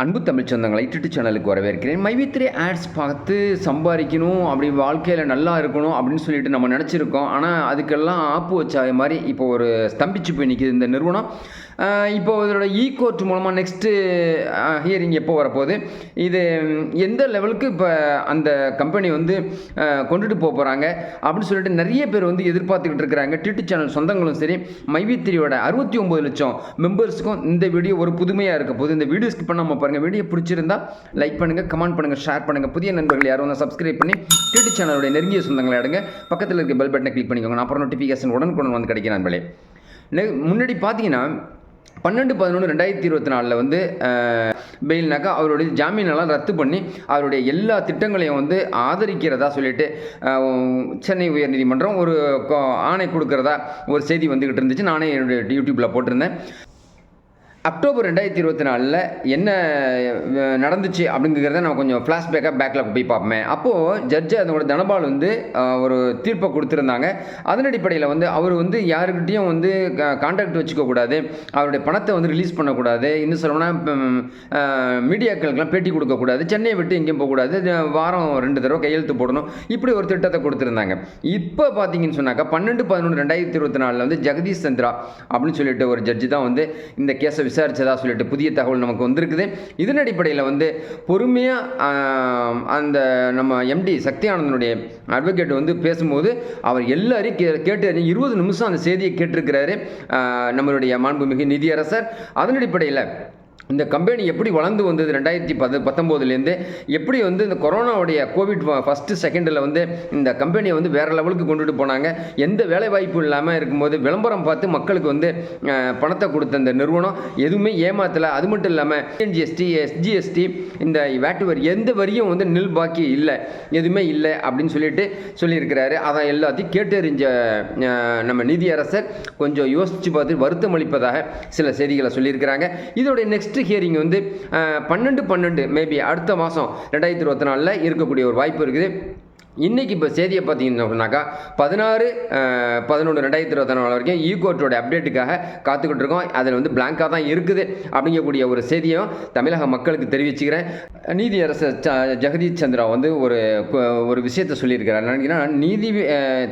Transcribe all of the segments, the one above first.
அன்பு தமிழ் சொந்தங்களை டிட்டு சேனலுக்கு வரவேற்கிறேன். மைவித்திரை ஆட்ஸ் பார்த்து சம்பாதிக்கணும் அப்படி வாழ்க்கையில் நல்லா இருக்கணும் அப்படின்னு சொல்லிட்டு நம்ம நினச்சிருக்கோம். ஆனால் அதுக்கெல்லாம் ஆப்பு வச்ச மாதிரி இப்போ ஒரு ஸ்தம்பிச்சு போய் நிற்கிது இந்த நிறுவனம். இப்போ இதோட இ கோர்ட் மூலமாக நெக்ஸ்ட்டு ஹியரிங் எப்போ வரப்போகுது? இது எந்த லெவலுக்கு இப்போ அந்த கம்பெனி வந்து கொண்டுட்டு போக போகிறாங்க அப்படின்னு சொல்லிட்டு நிறைய பேர் வந்து எதிர்பார்த்துக்கிட்டு இருக்கிறாங்க. டிட்டு சேனல் சொந்தங்களும் சரி மைவித்திரியோட அறுபத்தி ஒம்பது லட்சம் மெம்பர்ஸுக்கும் இந்த வீடியோ ஒரு புதுமையாக இருக்க போது இந்த வீடியோ ஸ்கிப் பண்ணாமல் பாருங்கள் வீடியோ பிடிச்சிருந்தா லைக் பண்ணுங்கள் கமெண்ட் பண்ணுங்கள் ஷேர் பண்ணுங்கள் புதிய நண்பர்கள் யாரும் வந்து சப்ஸ்கிரைப் பண்ணி டிடி சேனலுடைய நெருங்கிய சொந்தங்களை அடுங்க பக்கத்தில் இருக்க பெல் பட்டனை கிளிக் பண்ணிக்கோங்க. அப்புறம் நோட்டிஃபிகேஷன் உடனுக்குடன் வந்து கிடைக்கும் நண்பர்களே. முன்னாடி பார்த்தீங்கன்னா பன்னெண்டு பதினொன்று ரெண்டாயிரத்தி இருபத்தி நாலில் வந்து பெயில்னாக்கா அவருடைய ஜாமீனெல்லாம் ரத்து பண்ணி அவருடைய எல்லா திட்டங்களையும் வந்து ஆதரிக்கிறதா சொல்லிட்டு சென்னை உயர்நீதிமன்றம் ஒரு ஆணை கொடுக்குறதா ஒரு செய்தி வந்துக்கிட்டு இருந்துச்சு. நானே என்னுடைய யூடியூப்பில் போட்டிருந்தேன். அக்டோபர் ரெண்டாயிரத்தி இருபத்தி நாலில் என்ன நடந்துச்சு அப்படிங்கிறத நம்ம கொஞ்சம் ஃப்ளாஷ்பேக்காக பேக்கில் போய் பார்ப்போமே. அப்போது ஜட்ஜு அதனோட தனபால் வந்து ஒரு தீர்ப்பை கொடுத்துருந்தாங்க. அதன் அடிப்படையில் வந்து அவர் வந்து யாருக்கிட்டேயும் வந்து கான்டாக்ட் வச்சுக்கக்கூடாது அவருடைய பணத்தை வந்து ரிலீஸ் பண்ணக்கூடாது. இன்னும் சொல்லணும்னா மீடியாக்களுக்கெல்லாம் பேட்டி கொடுக்கக்கூடாது சென்னையை விட்டு எங்கேயும் போகக்கூடாது வாரம் ரெண்டு தடவை கையெழுத்து போடணும். இப்படி ஒரு திட்டத்தை கொடுத்துருந்தாங்க. இப்போ பார்த்தீங்கன்னு சொன்னாக்கா பன்னெண்டு பதினொன்று ரெண்டாயிரத்தி இருபத்தி நாலில் வந்து ஜெகதீஷ் சந்திரா அப்படின்னு சொல்லிட்டு ஒரு ஜட்ஜி தான் வந்து இந்த கேஸை விசாரித்ததாக சொல்லிட்டு புதிய தகவல் நமக்கு வந்திருக்குது. இதன் அடிப்படையில் வந்து பொறுமையாக அந்த நம்ம எம்டி சக்தியானந்தனுடைய அட்வொகேட் வந்து பேசும்போது அவர் எல்லாரையும் கே கேட்டு இருபது நிமிஷம் அந்த செய்தியை கேட்டிருக்கிறாரு. நம்மளுடைய மாண்புமிகு நிதியரசர். அதன் அடிப்படையில் இந்த கம்பெனி எப்படி வளர்ந்து வந்தது ரெண்டாயிரத்தி பத்து பத்தொம்போதுலேருந்து எப்படி வந்து இந்த கொரோனாவுடைய கோவிட் ஃபஸ்ட்டு செகண்டில் வந்து இந்த கம்பெனியை வந்து வேறு லெவலுக்கு கொண்டுட்டு போனாங்க. எந்த வேலைவாய்ப்பும் இல்லாமல் இருக்கும்போது விளம்பரம் பார்த்து மக்களுக்கு வந்து பணத்தை கொடுத்த இந்த நிறுவனம் எதுவுமே ஏமாத்தலை. அது மட்டும் இல்லாமல் என்ஜிஎஸ்டி எஸ்ஜிஎஸ்டி இந்த வேட்டு வரி எந்த வரியும் வந்து நில் பாக்கி இல்லை. எதுவுமே இல்லை அப்படின்னு சொல்லிட்டு சொல்லியிருக்கிறாரு. அதை எல்லாத்தையும் கேட்டறிஞ்ச நம்ம நிதியரசர் கொஞ்சம் யோசித்து பார்த்து வருத்தம் அளிப்பதாக சில செய்திகளை சொல்லியிருக்கிறாங்க. இதோடைய நெக்ஸ்ட் ஹியரிங் வந்து பன்னெண்டு பன்னெண்டு மேபி அடுத்த மாதம் ரெண்டாயிரத்தி இருபத்தி நாலில் இருக்கக்கூடிய ஒரு வாய்ப்பு இருக்குது. இன்றைக்கி இப்போ செய்தியை பார்த்தீங்கன்னாக்கா பதினாறு பதினொன்று ரெண்டாயிரத்தி இருபத்தி நாலு வரைக்கும் e ஈகோர்ட்டோட அப்டேட்டுக்காக காத்துக்கிட்டு இருக்கோம். அதில் வந்து பிளாங்காக தான் இருக்குது அப்படிங்கக்கூடிய ஒரு செய்தியும் தமிழக மக்களுக்கு தெரிவிச்சுக்கிறேன். நீதியரசர் ச ஜெகதீஷ் சந்திரா வந்து ஒரு ஒரு விஷயத்தை சொல்லியிருக்கிறார். என்னன்னா நீதி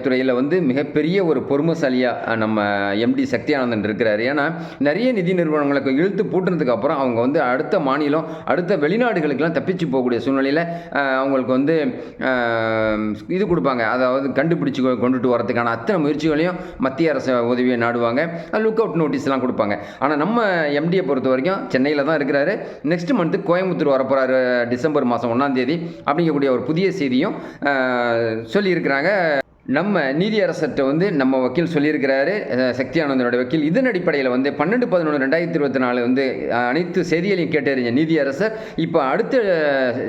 துறையில் வந்து மிகப்பெரிய ஒரு பொறுமைசாலியாக நம்ம எம்டி சக்தியானந்தன் இருக்கிறார். ஏன்னா நிறைய நிதி நிறுவனங்களுக்கு இழுத்து பூட்டினதுக்கப்புறம் அவங்க வந்து அடுத்த மாநிலம் அடுத்த வெளிநாடுகளுக்கெல்லாம் தப்பிச்சு போகக்கூடிய சூழ்நிலையில் அவங்களுக்கு வந்து இது கொடுப்பாங்க. அதாவது கண்டுபிடிச்சி கொ- கொண்டுட்டு வரதுக்கான அத்தனை முயற்சிகளையும் மத்திய அரசு உதவியை நாடுவாங்க. லுக் அவுட் நோட்டீஸ்லாம் கொடுப்பாங்க. ஆனால் நம்ம எம்டியை பொறுத்த வரைக்கும் சென்னையில் தான் இருக்கிறாரு. நெக்ஸ்ட் மந்த்து கோயம்புத்தூர் வரப்போகிறாரு டிசம்பர் மாதம் ஒன்றாம் தேதி. அப்படிங்கக்கூடிய ஒரு புதிய செய்தியும் சொல்லியிருக்கிறாங்க. நம்ம நீதியரசர்கிட்ட வந்து நம்ம வக்கீல் சொல்லியிருக்கிறாரு அஹ், சக்தி வக்கீல். இதன் அடிப்படையில் வந்து பன்னெண்டு பதினொன்று ரெண்டாயிரத்தி இருபத்தி நாலு வந்து அனைத்து செய்திகளையும் கேட்டறிஞ்ச நீதியரசர் இப்போ அடுத்த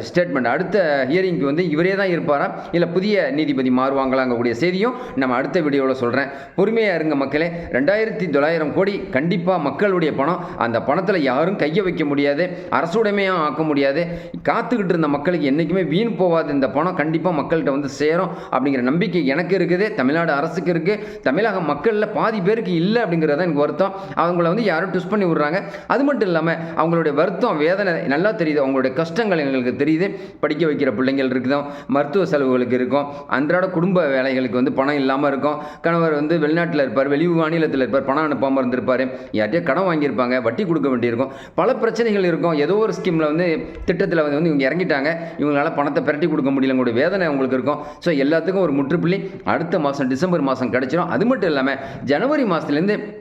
ஸ்டேட்மெண்ட் அடுத்த ஹியரிங்க்கு வந்து இவரே தான் இருப்பாரா? இல்லை புதிய நீதிபதி மாறுவாங்களாங்கக்கூடிய செய்தியும் நம்ம அடுத்த வீடியோவில் சொல்கிறேன் பொறுமையாக இருங்க மக்களே. ரெண்டாயிரத்தி தொள்ளாயிரம் கோடி கண்டிப்பாக மக்களுடைய பணம். அந்த பணத்தில் யாரும் கையை வைக்க முடியாது அரசுடைமையாக ஆக்க முடியாது. காத்துக்கிட்டு இருந்த மக்களுக்கு என்றைக்குமே வீண் போகாது இந்த பணம் கண்டிப்பாக மக்கள்கிட்ட வந்து சேரும் அப்படிங்கிற நம்பிக்கை எனக்கு இருக்குது. தமிழ்நாடு அரசுக்கு இருக்குது தமிழக மக்களில் பாதி பேருக்கு இல்லை அப்படிங்கிறது எனக்கு வருத்தம். அவங்கள வந்து யாரும் ட்விஸ்ட் பண்ணி விடுறாங்க. அது மட்டும் இல்லாமல் அவங்களுடைய வருத்தம் வேதனை நல்லா தெரியுது. அவங்களுடைய கஷ்டங்கள் எங்களுக்கு தெரியுது. படிக்க வைக்கிற பிள்ளைங்கள் இருக்குதும். மருத்துவ செலவுகளுக்கு இருக்கும். அன்றாட குடும்ப வேலைகளுக்கு வந்து பணம் இல்லாமல் இருக்கும். கணவர் வந்து வெளிநாட்டில் இருப்பார். வெளி மாநிலத்தில் இருப்பார். பணம் அனுப்பாமல் இருந்திருப்பார். யார்ட்டையோ கடன் வாங்கியிருப்பாங்க. வட்டி கொடுக்க வேண்டியிருக்கும். பல பிரச்சனைகள் இருக்கும். ஏதோ ஒரு ஸ்கீமில் வந்து திட்டத்தில் வந்து இவங்க இறங்கிட்டாங்க. இவங்களால பணத்தை பரட்டி கொடுக்க முடியலங்களுடைய வேதனை அவங்களுக்கு இருக்கும். ஸோ எல்லாத்துக்கும் ஒரு முற்றுப்புள்ளி. அடுத்த மாதம் டிசம்பர் மாதம் கிடச்சிரும். அது மட்டும் இல்லாமல் ஜனவரி மாதத்துலேருந்து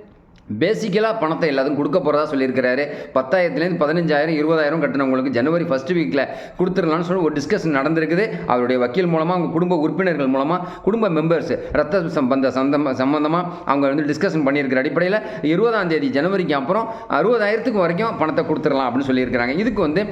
பேசிக்கலாக பணத்தை எல்லாத்துக்கும் கொடுக்க போகிறதா சொல்லியிருக்கிறாரு. பத்தாயிரத்துலேருந்து பதினஞ்சாயிரம் இருபதாயிரம் கட்டினவங்களுக்கு ஜனவரி ஃபஸ்ட் வீக்கில் கொடுத்துடலாம்னு சொல்லி ஒரு டிஸ்கஷன் நடந்திருக்குது. அவருடைய வக்கீல் மூலமாக அவங்க குடும்ப உறுப்பினர்கள் மூலமாக குடும்ப மெம்பர்ஸ் ரத்த சம்பந்த சந்தம் சம்பந்தமாக அவங்க வந்து டிஸ்கஷன் பண்ணியிருக்கிற அடிப்படையில் இருபதாம் தேதி ஜனவரிக்கு அப்புறம் அறுபதாயிரத்துக்கு வரைக்கும் பணத்தை கொடுத்துடலாம் அப்படின்னு சொல்லியிருக்கிறாங்க. இதுக்கு வந்து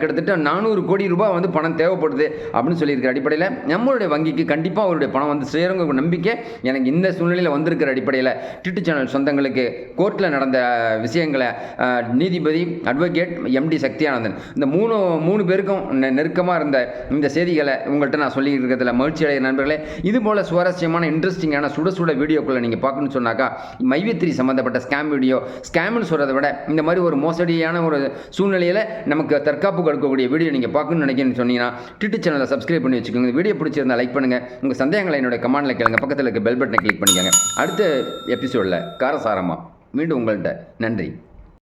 கிட்டத்தட்ட நானூறு கோடி ரூபாய் வந்து பணம் தேவைப்படுது அப்படின்னு சொல்லியிருக்கிற அடிப்படையில் நம்மளுடைய வங்கிக்கு கண்டிப்பாக அவருடைய பணம் வந்து சேருங்க நம்பிக்கை எனக்கு இந்த சூழ்நிலையில் வந்திருக்கிற அடிப்படையில் டிட்டு சேனல் சொந்தங்களுக்கு கோர்ட்டில் நடந்த விஷயங்களை நீதிபதி அட்வொகேட் எம்டி சக்தியானந்தன். இந்த மூணு மூணு பேருக்கும் நெருக்கமாக இருந்த இந்த செய்திகளை உங்கள்கிட்ட நான் சொல்லி இருக்கிறதுல மகிழ்ச்சி அடைய நண்பர்களே. இது போல் சுவாரஸ்யமான இன்ட்ரெஸ்டிங்கான சுட சுட வீடியோக்குள்ளே நீங்கள் பார்க்கணும்னு சொன்னாக்கா மைவித்திரி சம்மந்தப்பட்ட ஸ்கேம் வீடியோ ஸ்கேம்னு சொல்கிறத விட இந்த மாதிரி ஒரு மோசடியான ஒரு சூழ்நிலையில் நமக்கு தற்காப்பு கொடுக்கக்கூடிய வீடியோ நீங்கள் பார்க்கணும்னு நினைக்கிறேன்னு சொன்னீங்கன்னா டிட்டு சேனலை சப்ஸ்கிரைப் பண்ணி வச்சுக்கோங்க. இந்த வீடியோ பிடிச்சிருந்தா லைக் பண்ணுங்கள் உங்கள் சந்தேகங்களை என்னோட கமெண்ட்டில் கேளுங்க. பக்கத்தில் இருக்க பெல் பட்டனை கிளிக் பண்ணிக்கோங்க. அடுத்த எபிசோடில் காரசாரமாக மீண்டும் உங்கள்கிட்ட நன்றி.